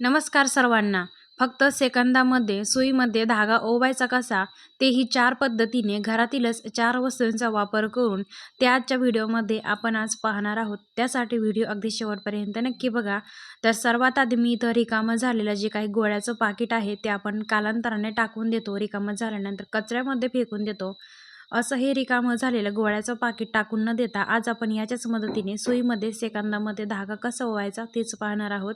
नमस्कार सर्वांना. फक्त सेकंदामध्ये सुईमध्ये धागा ओवायचा कसा तेही चार पद्धतीने घरातीलच चार वस्तूंचा वापर करून ते आजच्या व्हिडिओमध्ये आपण आज पाहणार आहोत. त्यासाठी व्हिडिओ अगदी शेवटपर्यंत नक्की बघा. तर सर्वात आधी मी इथं रिकामं झालेलं जे काही गोळ्याचं पाकिट आहे ते आपण कालांतराने टाकून देतो. रिकामं झाल्यानंतर कचऱ्यामध्ये फेकून देतो. असं हे रिकामं झालेलं गोळ्याचं पाकिट टाकून न देता आज आपण याच्याच मदतीने सुईमध्ये सेकंदामध्ये धागा कसा ओवायचा तेच पाहणार आहोत.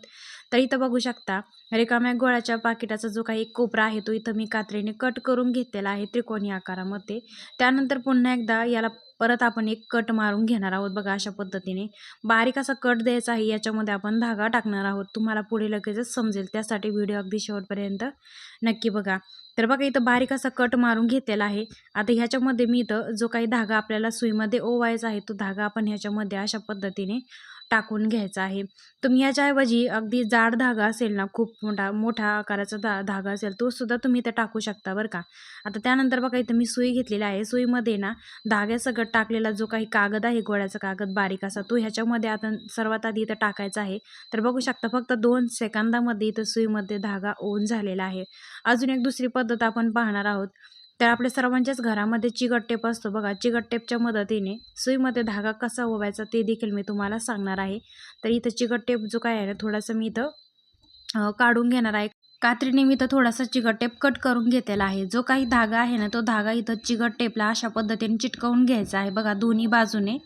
तर इथं बघू शकता रिकाम्या गोळ्याच्या पाकिटाचा जो काही कोपरा आहे तो इथं मी कात्रीने कट करून घेतलेला आहे त्रिकोणी आकारामध्ये. त्यानंतर पुन्हा एकदा याला परत आपण एक कट मारून घेणार आहोत बघा अशा पद्धतीने. बारीक असा कट द्यायचा आहे याच्यामध्ये आपण धागा टाकणार आहोत. तुम्हाला पुढे लगेचच समजेल त्यासाठी व्हिडिओ अगदी शेवटपर्यंत नक्की बघा. तर बघा इथं बारीक असा कट मारून घेतलेला आहे. आता ह्याच्यामध्ये मी इथं जो काही धागा आपल्याला सुईमध्ये ओवायचा आहे तो धागा आपण ह्याच्यामध्ये अशा पद्धतीने टाकून घ्यायचा आहे. तुम्ही याच्याऐवजी अगदी जाड धागा असेल ना खूप मोठा मोठा आकाराचा धा धागा असेल तो सुद्धा तुम्ही इथं टाकू शकता बरं का. आता त्यानंतर बघा इथं मी सुई घेतलेली आहे. सुईमध्ये ना धाग्यासकट टाकलेला जो काही कागद आहे गोळ्याचा कागद बारीक असा तो ह्याच्यामध्ये आता सर्वात आधी इथं टाकायचा आहे. तर बघू शकता फक्त दोन सेकंदामध्ये इथं सुईमध्ये धागा ओन झालेला आहे. अजून एक दुसरी पद्धत आपण पाहणार आहोत. तर आपल्या सर्वांच्याच घरामध्ये चिकट टेप असतो बघा. चिकट टेपच्या मदतीने सुईमध्ये धागा कसा ओवायचा ते देखील मी तुम्हाला सांगणार आहे. तर इथं चिकट टेप जो काय आहे ना थोडासा मी इथं काढून घेणार आहे. कात्रीने मी इथं थोडासा चिकट टेप कट करून घेतलेला आहे. जो काही धागा आहे ना तो धागा इथं चिकट टेपला अशा पद्धतीने चिटकवून घ्यायचा आहे. बघा दोन्ही बाजूने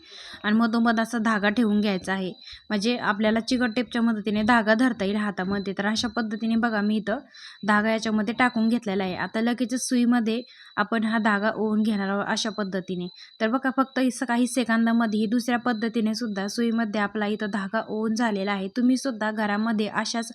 आणि मधोमध असा धागा ठेवून घ्यायचा आहे. म्हणजे आपल्याला चिकट टेपच्या मदतीने धागा धरता येईल हातामध्ये. तर अशा पद्धतीने बघा मी इथं धागा याच्यामध्ये टाकून घेतलेला आहे. आता लगेचच सुईमध्ये आपण हा धागा ओवून घेणार आहोत अशा पद्धतीने. तर बघा फक्त इस काही सेकंदामध्ये दुसऱ्या पद्धतीने सुद्धा सुईमध्ये आपला इथं धागा ओवून झालेला आहे. तुम्ही सुद्धा घरामध्ये अशाच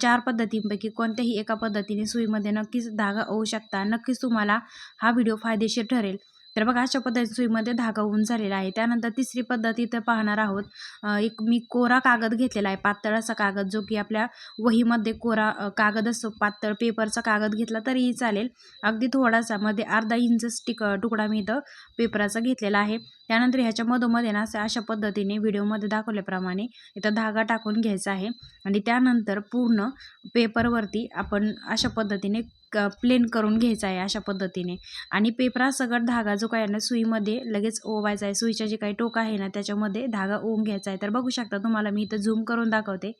चार पद्धतींपैकी कोणत्याही एका पद्धतीने सुईमध्ये नक्कीच धागा ओवू शकता. नक्कीच तुम्हाला हा व्हिडिओ फायदेशीर ठरेल. तर बघा अशा पद्धतीने सुईमध्ये धागा होऊन झालेला आहे. त्यानंतर तिसरी पद्धत इथं पाहणार आहोत. एक मी कोरा कागद घेतलेला आहे पातळ असा कागद जो की आपल्या वहीमध्ये कोरा कागद असतो पातळ पेपरचा कागद घेतला तरीही चालेल. अगदी थोडासा मध्ये अर्धा इंच स्टिक तुकडा मी इथं पेपराचा घेतलेला आहे. त्यानंतर ह्याच्या मधोमध्ये ना अशा पद्धतीने व्हिडिओमध्ये दाखवल्याप्रमाणे इथं धागा टाकून घ्यायचा आहे. आणि त्यानंतर पूर्ण पेपरवरती आपण अशा पद्धतीने क प्लेन करून घ्यायचा आहे अशा पद्धतीने. आणि पेपरासकट धागा जो काय ना सुईमध्ये लगेच ओवायचा आहे. सुईच्या जे काही टोक आहे ना त्याच्यामध्ये धागा ओवून घ्यायचा आहे. तर बघू शकता तुम्हाला मी इथं झूम करून दाखवते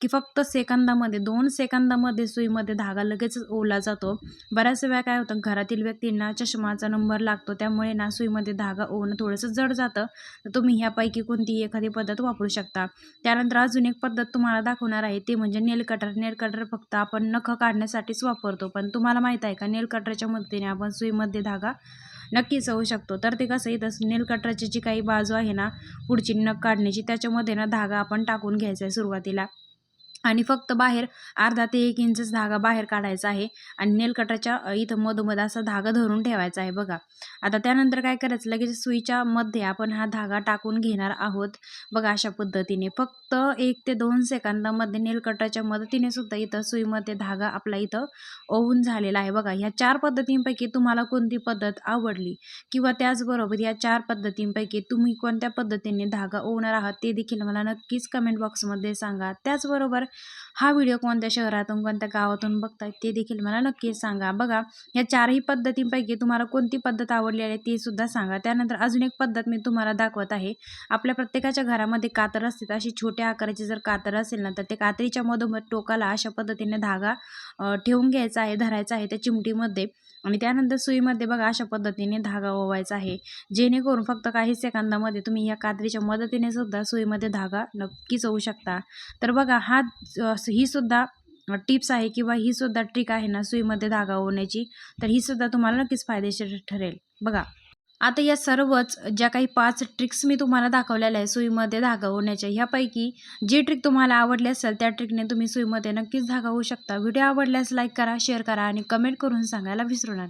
की फक्त सेकंदामध्ये दोन सेकंदामध्ये सुईमध्ये धागा लगेच ओवला जातो. बऱ्याच वेळा काय होतं घरातील व्यक्तींना चष्माचा नंबर लागतो. त्यामुळे ना सुईमध्ये धागा ओवणं थोडंसं जड जातं. तर तुम्ही ह्यापैकी कोणतीही एखादी पद्धत वापरू शकता. त्यानंतर अजून एक पद्धत तुम्हाला दाखवणार आहे ते म्हणजे नेल कटर. नेल कटर फक्त आपण नखं काढण्यासाठीच वापरतो. पण तुम्हाला माहीत आहे का? नेल कटरच्या मदतीने आपण सुईमध्ये धागा नक्कीच होऊ शकतो. तर ते कसं इथं नेल कटरची जी काही बाजू आहे ना पुढची नग काढण्याची त्याच्यामध्ये ना धागा आपण टाकून घ्यायचा आहे सुरुवातीला. आणि फक्त बाहेर अर्धा ते एक इंचच धागा बाहेर काढायचा आहे आणि नेलकटाच्या इथं मधोमध असा धागा धरून ठेवायचा आहे बघा. आता त्यानंतर काय करायचं? लगेच सुईच्या मध्ये आपण हा धागा टाकून घेणार आहोत बघा अशा पद्धतीने. फक्त एक ते दोन सेकंदामध्ये नेलकटाच्या मदतीने सुद्धा इथं सुईमध्ये धागा आपला इथं ओवून झालेला आहे बघा. ह्या चार पद्धतींपैकी तुम्हाला कोणती पद्धत आवडली? किंवा त्याचबरोबर या चार पद्धतींपैकी तुम्ही कोणत्या पद्धतीने धागा ओवणार आहात ते देखील मला नक्कीच कमेंट बॉक्समध्ये सांगा. त्याचबरोबर हा व्हिडिओ कोणत्या शहरातून कोणत्या गावातून बघताय ते देखील मला नक्कीच सांगा. बघा या चारही पद्धतींपैकी तुम्हाला कोणती पद्धत आवडली आहे ती सुद्धा सांगा. त्यानंतर अजून एक पद्धत मी तुम्हाला दाखवत आहे. आपल्या प्रत्येकाच्या घरामध्ये कातर असते अशी छोट्या आकाराची जर कातर असेल ना तर ते कात्रीच्या मधोमध टोकाला अशा पद्धतीने धागा ठेवून घ्यायचा आहे धरायचा आहे त्या चिमटीमध्ये. आणि त्यानंतर सुईमध्ये बघा अशा पद्धतीने धागा ओवायचा आहे. जेणेकरून फक्त काही सेकंदामध्ये तुम्ही या कात्रीच्या मदतीने सुद्धा सुईमध्ये धागा नक्कीच होऊ शकता. तर बघा हा ही सुद्धा टिप्स आहे किंवा ही सुद्धा ट्रिक आहे ना सुईमध्ये धागा ओवण्याची तर ही सुद्धा तुम्हाला नक्कीच फायदेशीर ठरेल. बघा. आता या सर्वच ज्या काही पाच ट्रिक्स मी तुम्हाला दाखवलेल्या आहे सुईमध्ये धागा होण्याच्या ह्यापैकी जी ट्रिक तुम्हाला आवडली असेल त्या ट्रिकने तुम्ही सुईमध्ये नक्कीच धागा होऊ शकता. व्हिडिओ आवडल्यास लाईक करा शेअर करा आणि कमेंट करून सांगायला विसरू नका.